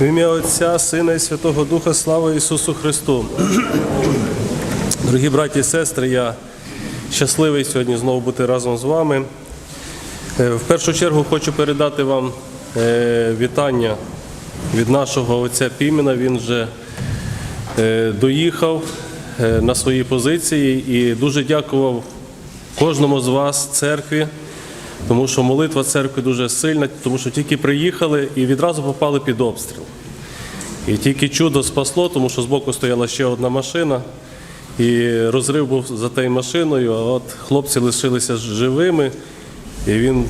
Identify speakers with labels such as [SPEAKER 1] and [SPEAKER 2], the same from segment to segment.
[SPEAKER 1] В ім'я Отця, Сина і Святого Духа, слава Ісусу Христу. Дорогі браті і сестри, я щасливий сьогодні знову бути разом з вами. Е, В першу чергу хочу передати вам е, вітання від нашого отця Пімена. Він вже е, доїхав на свої позиції і дуже дякував кожному з вас церкві, тому що молитва церкви дуже сильна, тому що тільки приїхали і відразу попали під обстріл. І тільки чудо спасло, тому що збоку стояла ще одна машина, і розрив був за тією машиною, а от хлопці лишилися живими. І він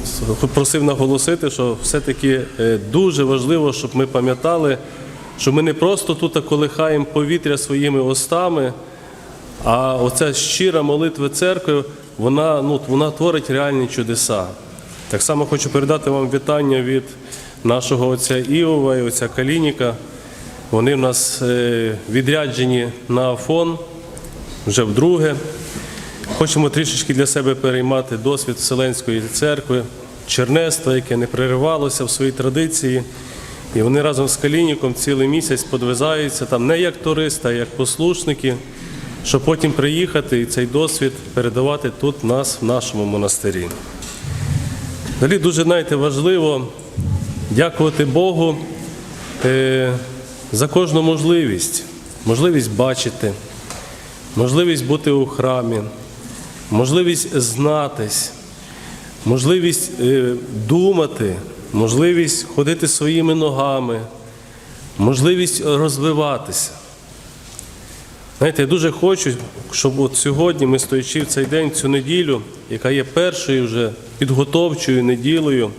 [SPEAKER 1] просив наголосити, що все-таки е, дуже важливо, щоб ми пам'ятали, що ми не просто тут колихаємо повітря своїми устами, а оця щира молитва церкви, вона, ну, вона творить реальні чудеса. Так само хочу передати вам вітання від нашого отця Іова і отця Калініка. Вони в нас е, відряджені на Афон вже вдруге. Хочемо трішечки для себе переймати досвід Вселенської церкви, чернества, яке не переривалося в своїй традиції. І вони разом з Калініком цілий місяць подвизаються там не як туристи, а як послушники, щоб потім приїхати і цей досвід передавати тут нас, в нашому монастирі. Далі дуже знаєте, важливо дякувати Богу е, за кожну можливість, можливість бачити, можливість бути у храмі, можливість знатись, можливість е, думати, можливість ходити своїми ногами, можливість розвиватися. Знаєте, я дуже хочу, щоб от сьогодні ми стоячи в цей день, цю неділю, яка є першою вже підготовчою неділею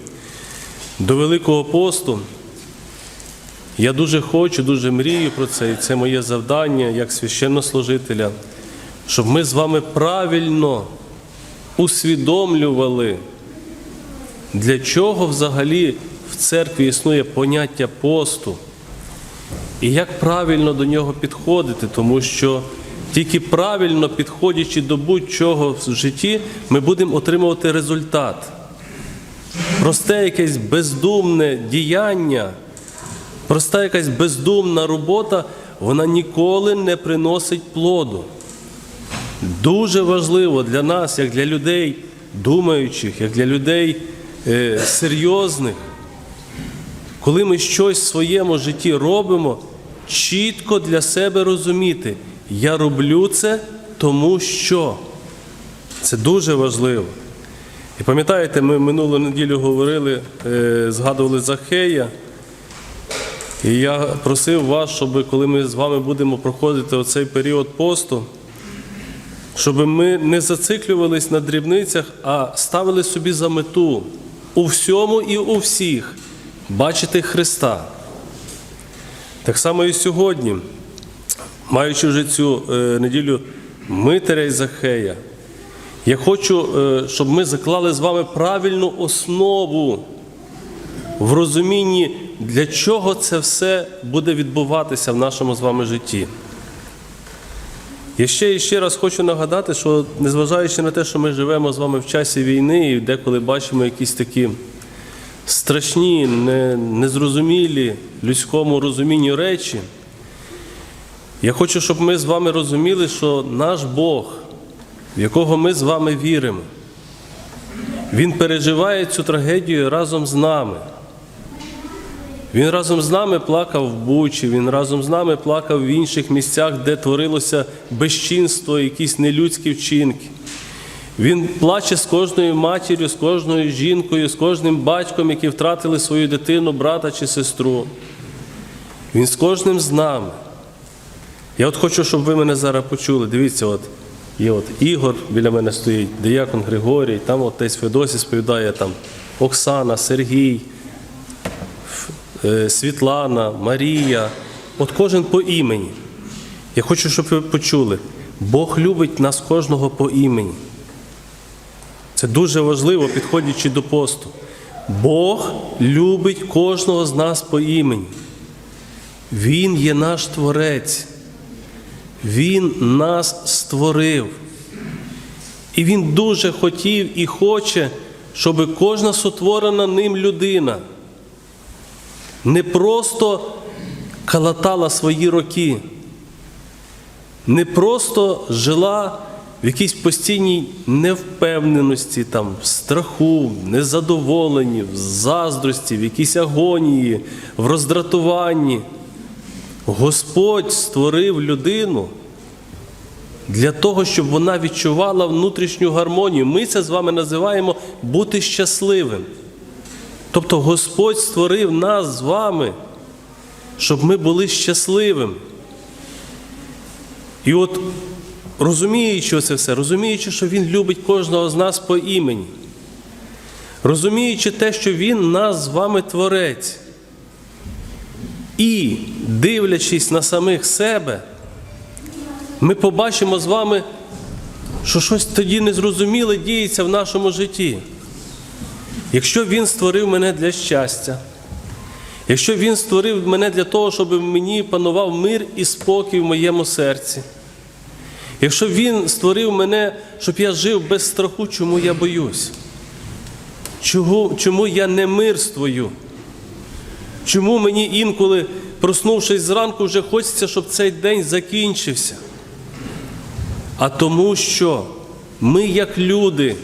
[SPEAKER 1] до Великого посту. Я дуже хочу, дуже мрію про це, і це моє завдання як священнослужителя, щоб ми з вами правильно усвідомлювали, для чого взагалі в церкві існує поняття посту. І як правильно до нього підходити, тому що тільки правильно підходячи до будь-чого в житті, ми будемо отримувати результат. Просте якесь бездумне діяння, проста якась бездумна робота, вона ніколи не приносить плоду. Дуже важливо для нас, як для людей думаючих, як для людей е, серйозних, коли ми щось в своєму житті робимо, чітко для себе розуміти, я роблю це тому що. Це дуже важливо. І пам'ятаєте, ми минулу неділю говорили, е, згадували Захея. І я просив вас, щоб коли ми з вами будемо проходити оцей період посту, щоб ми не зациклювались на дрібницях, а ставили собі за мету у всьому і у всіх бачити Христа. Так само і сьогодні, маючи вже цю е, неділю Митаря і Захея, я хочу, е, щоб ми заклали з вами правильну основу в розумінні, для чого це все буде відбуватися в нашому з вами житті. Я ще і ще раз хочу нагадати, що незважаючи на те, що ми живемо з вами в часі війни і деколи бачимо якісь такі страшні, не- незрозумілі людському розумінню речі, я хочу, щоб ми з вами розуміли, що наш Бог, в якого ми з вами віримо, Він переживає цю трагедію разом з нами. Він разом з нами плакав в Бучі, він разом з нами плакав в інших місцях, де творилося безчинство, якісь нелюдські вчинки. Він плаче з кожною матір'ю, з кожною жінкою, з кожним батьком, які втратили свою дитину, брата чи сестру. Він з кожним з нами. Я от хочу, щоб ви мене зараз почули. Дивіться, от є от Ігор біля мене стоїть, Деякон Григорій, там от десь Федосі сповідає там Оксана, Сергій, Світлана, Марія. От кожен по імені. Я хочу, щоб ви почули. Бог любить нас кожного по імені. Це дуже важливо, підходячи до посту. Бог любить кожного з нас по імені. Він є наш Творець. Він нас створив. І Він дуже хотів і хоче, щоб кожна сотворена ним людина не просто калатала свої роки, не просто жила в якійсь постійній невпевненості, там, в страху, в незадоволенні, в заздрості, в якійсь агонії, в роздратуванні. Господь створив людину для того, щоб вона відчувала внутрішню гармонію. Ми це з вами називаємо бути щасливим. Тобто Господь створив нас з вами, щоб ми були щасливими. І от розуміючи це все, розуміючи, що Він любить кожного з нас по імені, розуміючи те, що Він нас з вами творець, і дивлячись на самих себе, ми побачимо з вами, що щось тоді незрозуміле діється в нашому житті. Якщо Він створив мене для щастя, якщо Він створив мене для того, щоб мені панував мир і спокій в моєму серці, якщо Він створив мене, щоб я жив без страху, чому я боюсь? Чому, я не мирствую? Чому мені інколи, проснувшись зранку, вже хочеться, щоб цей день закінчився? А тому що ми, як люди,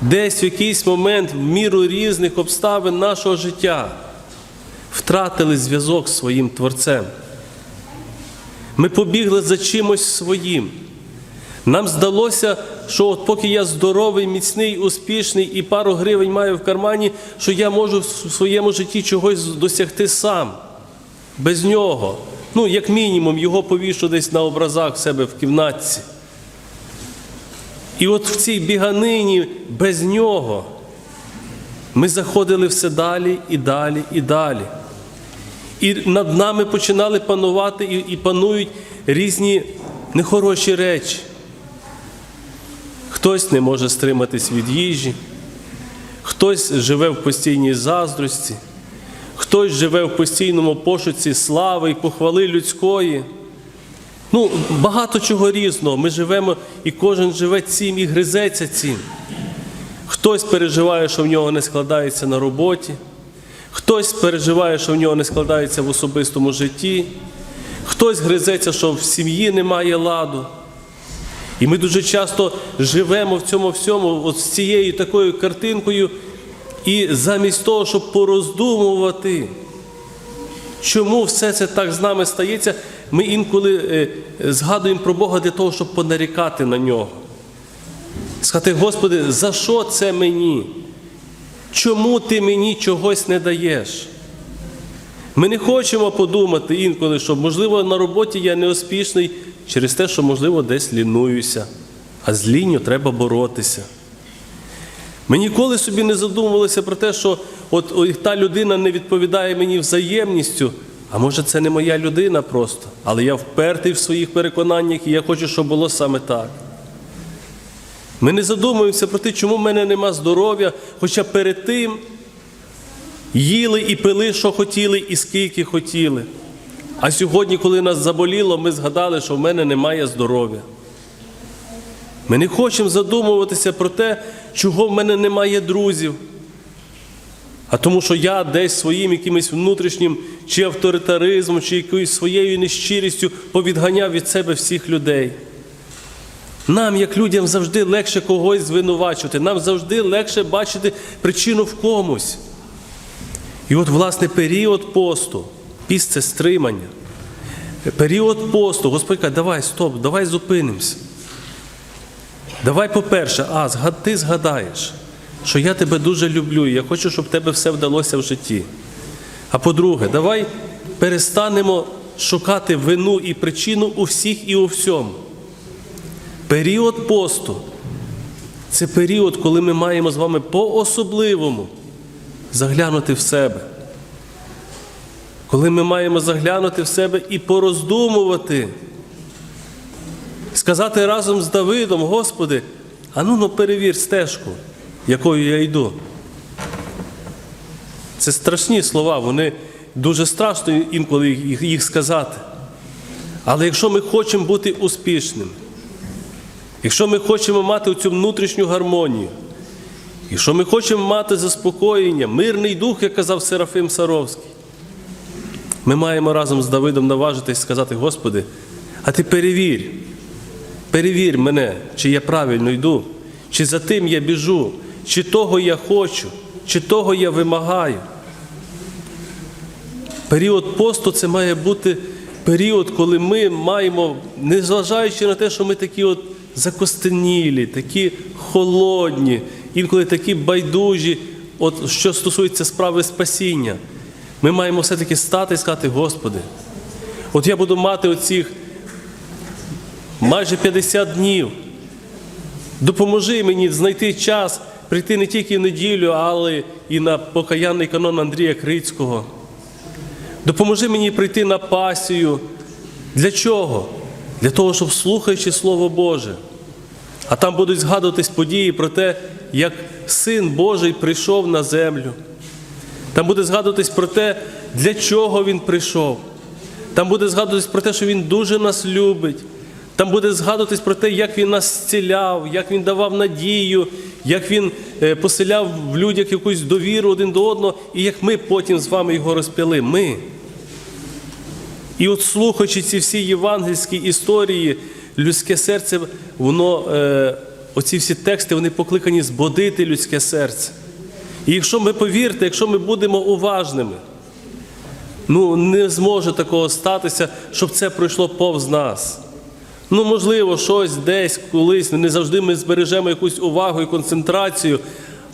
[SPEAKER 1] десь в якийсь момент, в міру різних обставин нашого життя, втратили зв'язок з своїм Творцем. Ми побігли за чимось своїм. Нам здалося, що от поки я здоровий, міцний, успішний і пару гривень маю в кармані, що я можу в своєму житті чогось досягти сам, без нього. Ну, як мінімум, його повішу десь на образах в себе в кімнатці. І от в цій біганині без нього ми заходили все далі і далі і далі. І над нами починали панувати і, і панують різні нехороші речі. Хтось не може стриматись від їжі, хтось живе в постійній заздрості, хтось живе в постійному пошуці слави і похвали людської. Ну, багато чого різного. Ми живемо, і кожен живе цим і гризеться цим. Хтось переживає, що в нього не складається на роботі, хтось переживає, що в нього не складається в особистому житті, хтось гризеться, що в сім'ї немає ладу. І ми дуже часто живемо в цьому всьому, от з цією такою картинкою, і замість того, щоб пороздумувати, чому все це так з нами стається, ми інколи е, згадуємо про Бога для того, щоб понарікати на нього. Сказати, Господи, за що це мені? Чому ти мені чогось не даєш? Ми не хочемо подумати інколи, що, можливо, на роботі я неуспішний через те, що, можливо, десь лінуюся, а з лінню треба боротися. Ми ніколи собі не задумувалися про те, що от ой, та людина не відповідає мені взаємністю, а може це не моя людина просто, але я впертий в своїх переконаннях і я хочу, щоб було саме так. Ми не задумуємося про те, чому в мене нема здоров'я, хоча перед тим їли і пили, що хотіли, і скільки хотіли. А сьогодні, коли нас заболіло, ми згадали, що в мене немає здоров'я. Ми не хочемо задумуватися про те, чого в мене немає друзів. А тому, що я десь своїм якимось внутрішнім чи авторитаризмом, чи якоюсь своєю нещирістю повідганяв від себе всіх людей. Нам, як людям, завжди легше когось звинувачувати, нам завжди легше бачити причину в комусь. І от, власне, період посту, піст це стримання. Період посту, Господь каже, давай, стоп, давай зупинимося. Давай, по-перше, а, ти згадаєш, що я тебе дуже люблю, і я хочу, щоб тебе все вдалося в житті. А по-друге, давай перестанемо шукати вину і причину у всіх і у всьому. Період посту це період, коли ми маємо з вами по-особливому заглянути в себе. Коли ми маємо заглянути в себе і пороздумувати, сказати разом з Давидом, Господи, а ну ну перевір стежку, якою я йду. Це страшні слова, вони дуже страшно інколи їх, сказати. Але якщо ми хочемо бути успішними, якщо ми хочемо мати цю внутрішню гармонію, якщо ми хочемо мати заспокоєння, мирний дух, як казав Серафим Саровський, ми маємо разом з Давидом наважитись сказати, Господи, а ти перевір, перевір мене, чи я правильно йду, чи за тим я біжу, чи того я хочу, чи того я вимагаю. Період посту це має бути період, коли ми маємо, незважаючи на те, що ми такі от закостенілі, такі холодні, інколи такі байдужі, от що стосується справи спасіння, ми маємо все-таки стати і сказати, Господи, от я буду мати оцих майже 50 днів. Допоможи мені знайти час прийти не тільки в неділю, але і на покаянний канон Андрія Крицького. Допоможи мені прийти на пасію. Для чого? Для того, щоб слухаючи Слово Боже. А там будуть згадуватись події про те, як Син Божий прийшов на землю. Там буде згадуватись про те, для чого Він прийшов. Там буде згадуватись про те, що Він дуже нас любить. Там буде згадуватись про те, як Він нас зціляв, як Він давав надію, як Він е, поселяв в людях якусь довіру один до одного, і як ми потім з вами його розп'яли. Ми. І от слухаючи ці всі євангельські історії, людське серце, воно, е, оці всі тексти, вони покликані збодити людське серце. І якщо ми повірте, якщо ми будемо уважними, ну не зможе такого статися, щоб це пройшло повз нас. Ну, можливо, щось десь, колись, не завжди ми збережемо якусь увагу і концентрацію,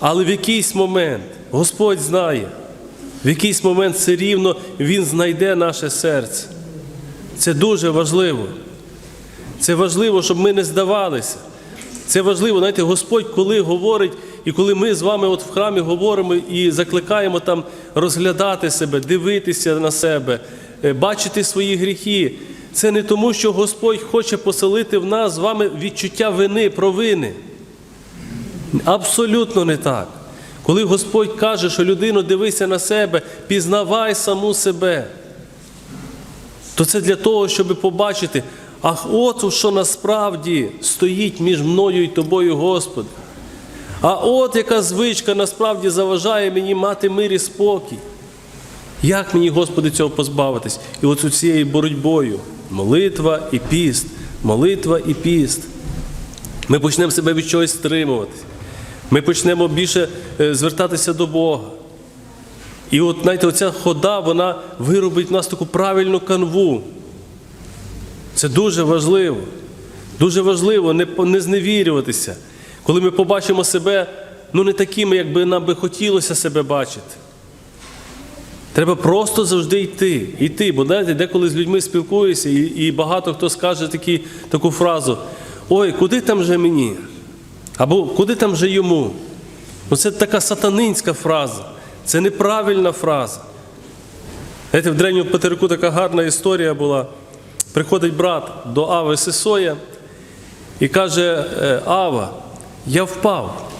[SPEAKER 1] але в якийсь момент Господь знає, в якийсь момент все рівно Він знайде наше серце. Це дуже важливо. Це важливо, щоб ми не здавалися. Це важливо, знаєте, Господь, коли говорить, і коли ми з вами от в храмі говоримо і закликаємо там розглядати себе, дивитися на себе, е, бачити свої гріхи. Це не тому, що Господь хоче поселити в нас з вами відчуття вини, провини. Абсолютно не так. Коли Господь каже, що людину дивися на себе, пізнавай саму себе, то це для того, щоб побачити, ах, от що насправді стоїть між мною і тобою, Господи. А от яка звичка насправді заважає мені мати мир і спокій. Як мені, Господи, цього позбавитись? І от цією боротьбою молитва і піст, молитва і піст. Ми почнемо себе від чогось стримувати. Ми почнемо більше е, звертатися до Бога. І от, знаєте, оця хода, вона виробить в нас таку правильну канву. Це дуже важливо. Дуже важливо не, не зневірюватися, коли ми побачимо себе ну, не такими, як би нам би хотілося себе бачити. Треба просто завжди йти. йти. Бо знаєте, деколи з людьми спілкуюся, і, і багато хто скаже такі, таку фразу: Ой, куди там же мені? Або куди там же йому? Ну, це така сатанинська фраза, це неправильна фраза. Знаєте, в древньому Петерику така гарна історія була. Приходить брат до Ави Сисоя і каже: «Е, Ава, я впав.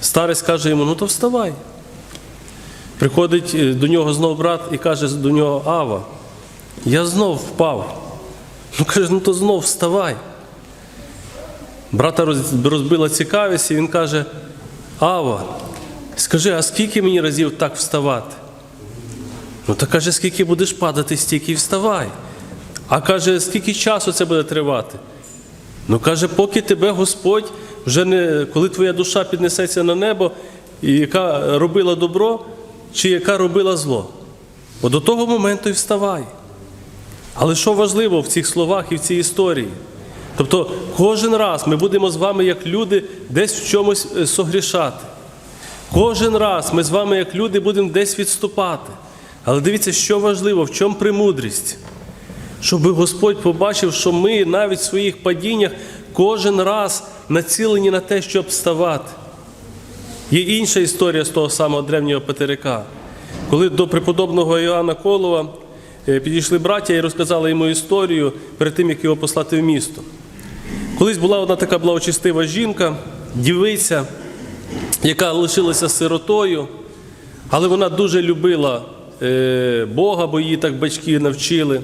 [SPEAKER 1] Старець каже йому: ну то вставай. Приходить е, до нього знов брат і каже до нього Ава, я знов впав. Ну каже, ну то знов вставай. Брата розбила цікавість, і він каже: Ава, скажи, а скільки мені разів так вставати? Ну та каже, скільки будеш падати, стільки й вставай. А каже, скільки часу це буде тривати? Ну каже, поки тебе Господь вже не коли твоя душа піднесеться на небо, і яка робила добро, чи яка робила зло. От до того моменту і вставай. Але що важливо в цих словах і в цій історії? Тобто кожен раз ми будемо з вами, як люди, десь в чомусь е, согрішати. Кожен раз ми з вами, як люди, будемо десь відступати. Але дивіться, що важливо, в чому премудрість? Щоб Господь побачив, що ми навіть в своїх падіннях кожен раз націлені на те, щоб вставати. Є інша історія з того самого древнього Петерика. Коли до преподобного Іоанна Колова е, підійшли браття і розказали йому історію перед тим, як його послати в місто. Колись була одна така благочестива жінка, дівиця, яка лишилася сиротою, Але вона дуже любила е, Бога, бо її так батьки навчили.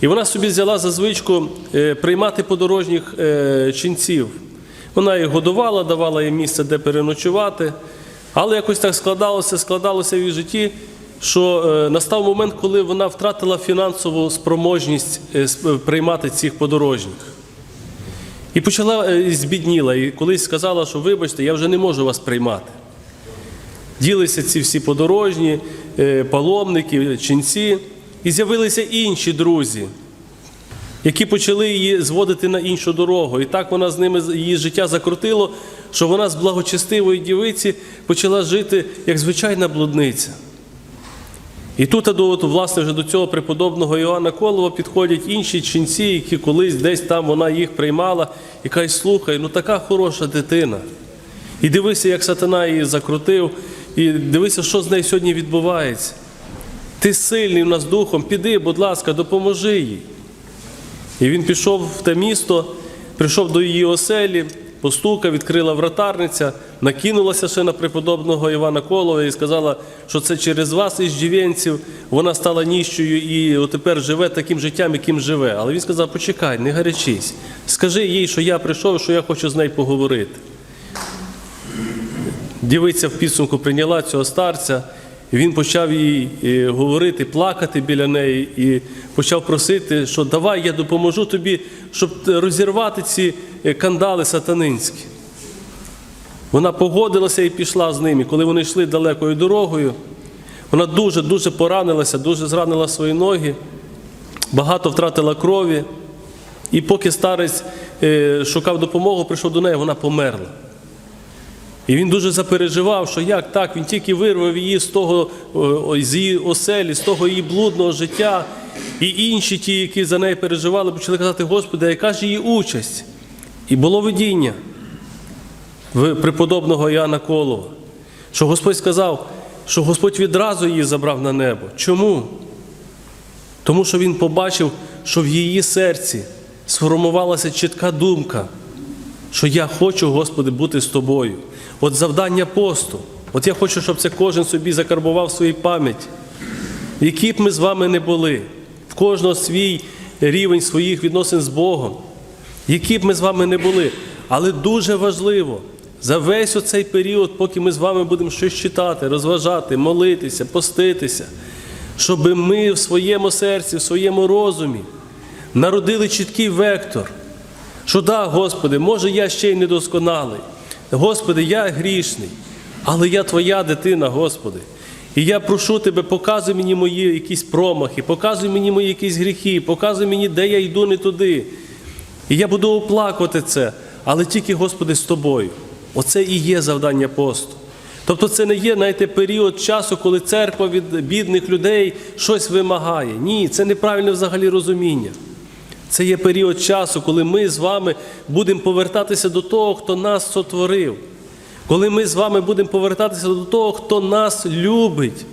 [SPEAKER 1] І вона собі взяла за звичку е, приймати подорожніх ченців. Вона їх годувала, давала їм місце, де переночувати. Але якось так складалося, складалося в її житті, що е, настав момент, коли вона втратила фінансову спроможність е, приймати цих подорожніх. І почала е, збідніла, і колись сказала, що вибачте, я вже не можу вас приймати. Ділися ці всі подорожні, паломники, ченці, і з'явилися інші друзі, які почали її зводити на іншу дорогу. І так вона з ними її життя закрутило, що вона з благочестивої дівиці почала жити як звичайна блудниця. І тут, от, власне, вже до цього преподобного Іоанна Колова підходять інші ченці, які колись десь там вона їх приймала, і кажуть, слухай, ну така хороша дитина. І дивися, як сатана її закрутив, і дивися, що з нею сьогодні відбувається. Ти сильний в нас духом, піди, будь ласка, допоможи їй. І він пішов в те місто, прийшов до її оселі, постукав, відкрила вратарниця, накинулася ще на преподобного Івана Колова і сказала, що це через вас, із джівенців, вона стала ніщою і отепер живе таким життям, яким живе. Але він сказав: почекай, не гарячись. Скажи їй, що я прийшов, що я хочу з нею поговорити. Дівиця в підсумку прийняла цього старця, і він почав їй е, говорити, плакати біля неї, і почав просити, що давай я допоможу тобі, щоб розірвати ці е, кандали сатанинські. Вона погодилася і пішла з ними. Коли вони йшли далекою дорогою, вона дуже-дуже поранилася, дуже зранила свої ноги, багато втратила крові. І поки старець е, шукав допомогу, прийшов до неї, вона померла. І він дуже запереживав, що як так, він тільки вирвав її з того з її оселі, з того її блудного життя. І інші ті, які за неї переживали, почали казати, Господи, яка ж її участь? І було видіння в преподобного Іоанна Колова, що Господь сказав, що Господь відразу її забрав на небо. Чому? Тому що він побачив, що в її серці сформувалася чітка думка, що я хочу, Господи, бути з тобою. От завдання посту. От я хочу, щоб це кожен собі закарбував в своїй пам'яті. Які б ми з вами не були, в кожного свій рівень своїх відносин з Богом, які б ми з вами не були. Але дуже важливо за весь оцей період, поки ми з вами будемо щось читати, розважати, молитися, поститися, щоб ми в своєму серці, в своєму розумі народили чіткий вектор. Що да, Господи, може я ще й недосконалий. Господи, я грішний, але я Твоя дитина, Господи. І я прошу Тебе, показуй мені мої якісь промахи, показуй мені мої якісь гріхи, показуй мені, де я йду не туди. І я буду оплакувати це, але тільки, Господи, з Тобою. Оце і є завдання посту. Тобто це не є знаєте, період часу, коли церква від бідних людей щось вимагає. Ні, це неправильне взагалі розуміння. Це є період часу, коли ми з вами будемо повертатися до того, хто нас сотворив. Коли ми з вами будемо повертатися до того, хто нас любить.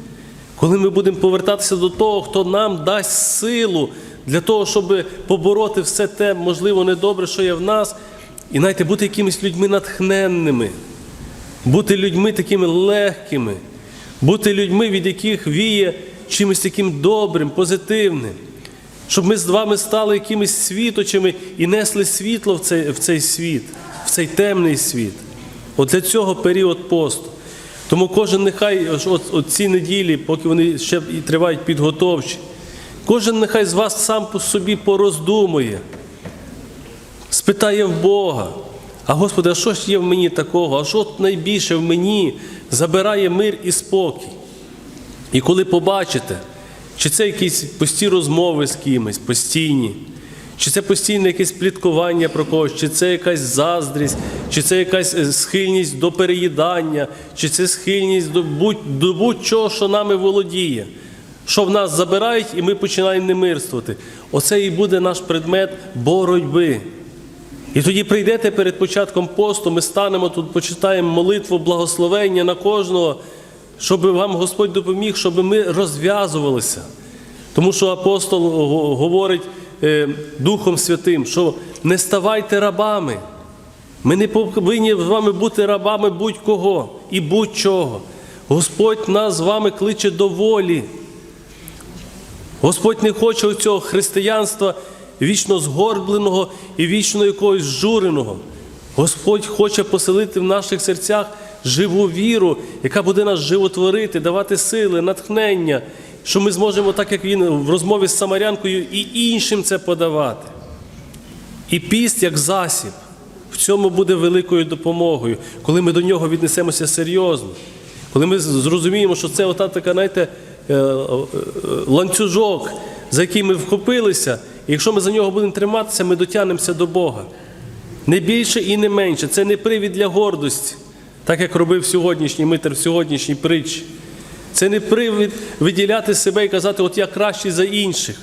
[SPEAKER 1] Коли ми будемо повертатися до того, хто нам дасть силу для того, щоб побороти все те, можливо, недобре, що є в нас, і знаєте, бути якимись людьми натхненними, бути людьми такими легкими, бути людьми, від яких віє чимось таким добрим, позитивним щоб ми з вами стали якимись світочами і несли світло в цей, в цей світ, в цей темний світ. От для цього період посту. Тому кожен нехай от, от ці неділі, поки вони ще і тривають підготовчі, кожен нехай з вас сам по собі пороздумує, спитає в Бога. А Господи, а що ж є в мені такого? А що найбільше в мені забирає мир і спокій? І коли побачите, чи це якісь пусті розмови з кимось, постійні, чи це постійне якесь пліткування про когось, чи це якась заздрість, чи це якась е, схильність до переїдання, чи це схильність до будь- будь-чого, що нами володіє, що в нас забирають, і ми починаємо немирствувати. Оце і буде наш предмет боротьби. І тоді прийдете перед початком посту, ми станемо тут, почитаємо молитву, благословення на кожного, щоб вам Господь допоміг, щоб ми розв'язувалися. Тому що апостол говорить е, Духом Святим, що не ставайте рабами. Ми не повинні з вами бути рабами будь-кого і будь-чого. Господь нас з вами кличе до волі. Господь не хоче цього християнства вічно згорбленого і вічно якогось журеного. Господь хоче поселити в наших серцях живу віру, яка буде нас животворити, давати сили, натхнення, що ми зможемо, так як він в розмові з Самарянкою, і іншим це подавати. І піст як засіб в цьому буде великою допомогою, коли ми до нього віднесемося серйозно, коли ми зрозуміємо, що це ота така, знаєте, е, е, ланцюжок, за який ми вхопилися, і якщо ми за нього будемо триматися, ми дотягнемося до Бога. Не більше і не менше. Це не привід для гордості, так як робив сьогоднішній митер в сьогоднішній притчі. Це не привід виділяти себе і казати, от я кращий за інших.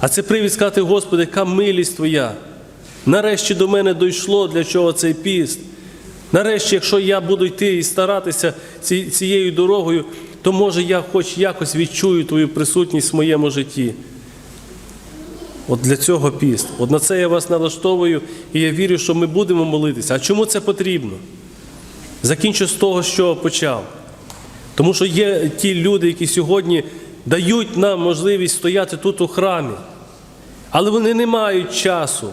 [SPEAKER 1] А це привід сказати, Господи, яка милість Твоя. Нарешті до мене дійшло, для чого цей піст. Нарешті, якщо я буду йти і старатися цією дорогою, то може я хоч якось відчую Твою присутність в моєму житті. От для цього піст. От на це я вас налаштовую, і я вірю, що ми будемо молитися. А чому це потрібно? Закінчу з того, що почав. Тому що є ті люди, які сьогодні дають нам можливість стояти тут у храмі, але вони не мають часу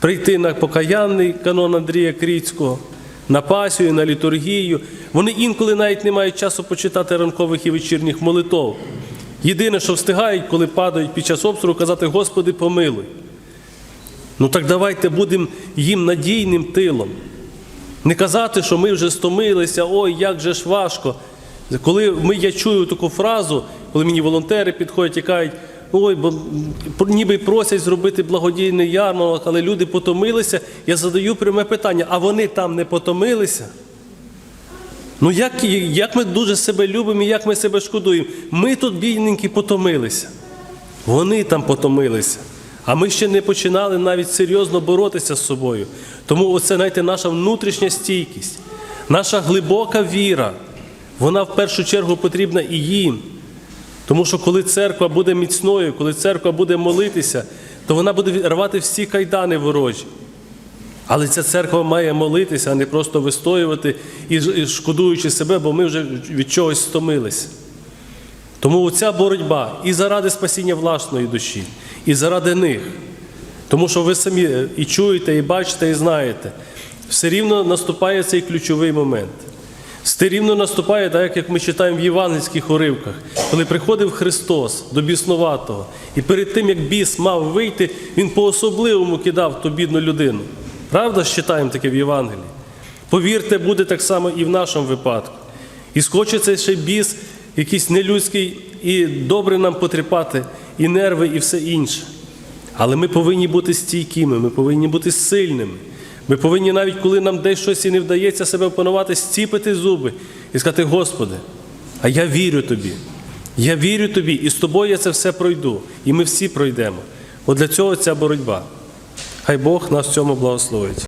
[SPEAKER 1] прийти на покаянний канон Андрія Кріцького, на пасію, на літургію. Вони інколи навіть не мають часу почитати ранкових і вечірніх молитов. Єдине, що встигають, коли падають під час обстрілу, казати Господи, помилуй. Ну так давайте будемо їм надійним тилом. Не казати, що ми вже стомилися, ой, як же ж важко. Коли ми, я чую таку фразу, коли мені волонтери підходять і кажуть, ой, бо ніби просять зробити благодійний ярмарок, але люди потомилися, я задаю пряме питання, а вони там не потомилися? Ну як, як ми дуже себе любимо і як ми себе шкодуємо? Ми тут, бідненькі, потомилися. Вони там потомилися. А ми ще не починали навіть серйозно боротися з собою. Тому оце, знаєте, наша внутрішня стійкість, наша глибока віра, вона в першу чергу потрібна і їм. Тому що коли церква буде міцною, коли церква буде молитися, то вона буде рвати всі кайдани ворожі. Але ця церква має молитися, а не просто вистоювати і шкодуючи себе, бо ми вже від чогось стомилися. Тому ця боротьба і заради спасіння власної душі, і заради них. Тому що ви самі е, і чуєте, і бачите, і знаєте, все рівно наступає цей ключовий момент. Все рівно наступає, так як ми читаємо в євангельських уривках, коли приходив Христос до біснуватого, і перед тим, як біс мав вийти, він по-особливому кидав ту бідну людину. Правда ж читаємо таке в Євангелії? Повірте, буде так само і в нашому випадку. І схоче цей ще біс, якийсь нелюдський, і добре нам потріпати, і нерви, і все інше. Але ми повинні бути стійкими, ми повинні бути сильними. Ми повинні, навіть коли нам десь щось і не вдається себе опанувати, стіпити зуби і сказати, Господи, а я вірю тобі. Я вірю тобі, і з тобою я це все пройду. І ми всі пройдемо. От для цього ця боротьба. Хай Бог нас в цьому благословить.